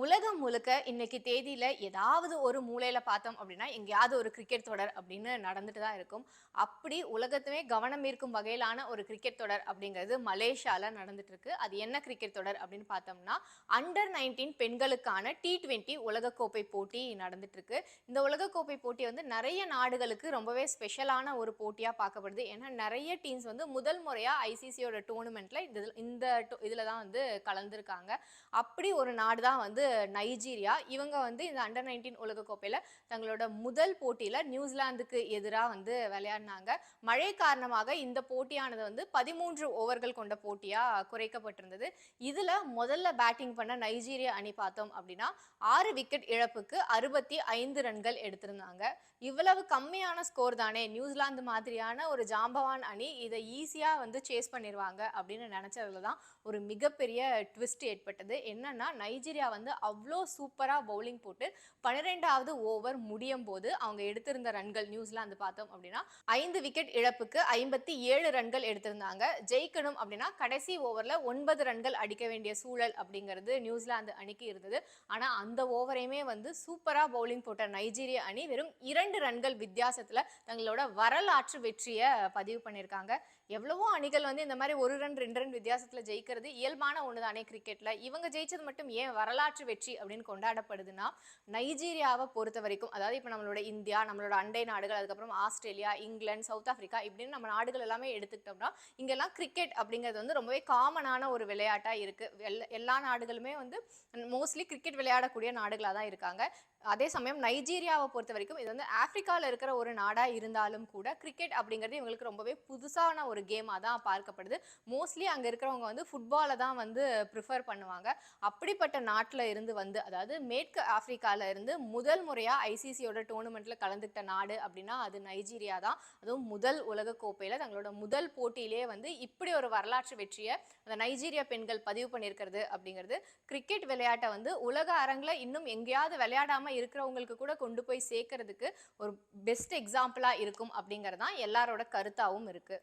உலகம் முழுக்க இன்னைக்கு தேதியில ஏதாவது ஒரு மூலையில பார்த்தோம் அப்படின்னா எங்கேயாவது ஒரு கிரிக்கெட் தொடர் அப்படின்னு நடந்துட்டு தான் இருக்கும். அப்படி உலகத்துமே கவனம் ஈர்க்கும் வகையிலான ஒரு கிரிக்கெட் தொடர் அப்படிங்கிறது மலேசியால நடந்துட்டு இருக்கு. அது என்ன கிரிக்கெட் தொடர் அப்படின்னு பார்த்தோம்னா அண்டர் நைன்டீன் பெண்களுக்கான டி ட்வெண்ட்டி உலகக்கோப்பை போட்டி நடந்துட்டு இருக்கு. இந்த உலகக்கோப்பை போட்டி வந்து நிறைய நாடுகளுக்கு ரொம்பவே ஸ்பெஷலான ஒரு போட்டியா பார்க்கப்படுது. ஏன்னா நிறைய டீம்ஸ் வந்து முதல் முறையா ஐசிசியோட டோர்னமெண்ட்ல இந்த இந்த இதுல தான் வந்து கலந்துருக்காங்க. அப்படி ஒரு நாடு தான் வந்து நைஜீரியா இவங்க வந்து இந்த அண்டர் நைன்டீன் உலகக்கோப்பையில் தங்களோட முதல் போட்டியில் நியூசிலாந்துக்கு எதிராக வந்து விளையாடினாங்க. மழை காரணமாக இந்த போட்டியானது வந்து பதிமூன்று ஓவர்கள் கொண்ட போட்டியாக குறைக்கப்பட்டிருந்தது. இதில் முதல்ல பேட்டிங் பண்ண நைஜீரியா அணி பார்த்தோம் அப்படின்னா ஆறு விக்கெட் இழப்புக்கு அறுபத்தி ஐந்து ரன்கள் எடுத்திருந்தாங்க. இவ்வளவு கம்மியான ஸ்கோர் தானே நியூசிலாந்து மாதிரியான ஒரு ஜாம்பவான் அணி இதை ஈஸியாக வந்து சேஸ் பண்ணிடுவாங்க அப்படின்னு நினச்சதுல தான் ஒரு மிகப்பெரிய ட்விஸ்ட் ஏற்பட்டது. என்னன்னா நைஜீரியா வந்து அவ்வளோ சூப்பராக பவுலிங் போட்டு பன்னிரெண்டாவது ஓவர் முடியும் போது அவங்க எடுத்திருந்த ரன்கள் நியூசிலாந்து பார்த்தோம் அப்படின்னா ஐந்து விக்கெட் இழப்புக்கு ஐம்பத்தி ஏழு ரன்கள் எடுத்திருந்தாங்க. ஜெயிக்கணும் அப்படின்னா கடைசி ஓவரில் ஒன்பது ரன்கள் அடிக்க வேண்டிய சூழல் அப்படிங்கிறது நியூசிலாந்து அணிக்கு இருந்தது. ஆனால் அந்த ஓவரையுமே வந்து சூப்பராக பவுலிங் போட்ட நைஜீரிய அணி வெறும் இரண்டு ரன்கள் வித்தியாசத்தில் தங்களோட வரலாற்று வெற்றியை பதிவு பண்ணியிருக்காங்க. எவ்வளவோ அணிகள் வந்து இந்த மாதிரி ஒரு ரன் ரெண்டு ரன் வித்தியாசத்தில் ஜெயிக்கிறது இயல்பான ஒன்று தானே கிரிக்கெட்டில் இவங்க ஜெயிச்சது மட்டும் ஏன் வரலாற்று வெற்றி அப்படின்னு கொண்டாடப்படுதுன்னா நைஜீரியாவை பொறுத்த வரைக்கும் அதாவது இப்போ நம்மளோட இந்தியா நம்மளோட அண்டை நாடுகள் அதுக்கப்புறம் ஆஸ்திரேலியா இங்கிலாந்து சவுத் ஆஃப்ரிக்கா இப்படின்னு நம்ம நாடுகள் எல்லாமே எடுத்துக்கிட்டோம்னா இங்கெல்லாம் கிரிக்கெட் அப்படிங்கிறது வந்து ரொம்பவே காமனான ஒரு விளையாட்டாக இருக்குது எல்லா எல்லா நாடுகளுமே வந்து மோஸ்ட்லி கிரிக்கெட் விளையாடக்கூடிய நாடுகளாக தான் இருக்காங்க. அதே சமயம் நைஜீரியாவை பொறுத்த வரைக்கும் இது வந்து ஆப்பிரிக்காவில் இருக்கிற ஒரு நாடாக இருந்தாலும் கூட கிரிக்கெட் அப்படிங்கிறது இவங்களுக்கு ரொம்பவே புதுசான ஒரு கேமாக தான் பார்க்கப்படுது. மோஸ்ட்லி அங்கே இருக்கிறவங்க வந்து ஃபுட்பாலை தான் வந்து ப்ரிஃபர் பண்ணுவாங்க. அப்படிப்பட்ட நாட்டில் இருந்து வந்து அதாவது மேற்கு ஆப்பிரிக்கால இருந்து முதல் முறையாக ஐசிசியோட டோர்னமெண்ட்டில் கலந்துக்கிட்ட நாடு அப்படின்னா அது நைஜீரியா தான். அதுவும் முதல் உலக கோப்பையில் தங்களோட முதல் போட்டியிலே வந்து இப்படி ஒரு வரலாற்று வெற்றியை அந்த நைஜீரியா பெண்கள் பதிவு பண்ணியிருக்கிறது அப்படிங்கிறது. கிரிக்கெட் விளையாட்டை வந்து உலக அரங்கில் இன்னும் எங்கேயாவது விளையாடாம இருக்கிறவங்களுக்கு கூட கொண்டு போய் சேர்க்கறதுக்கு ஒரு பெஸ்ட் எக்ஸாம்பிளாக இருக்கும் அப்படிங்கிறது தான் எல்லாரோட கருத்தாகவும் இருக்குது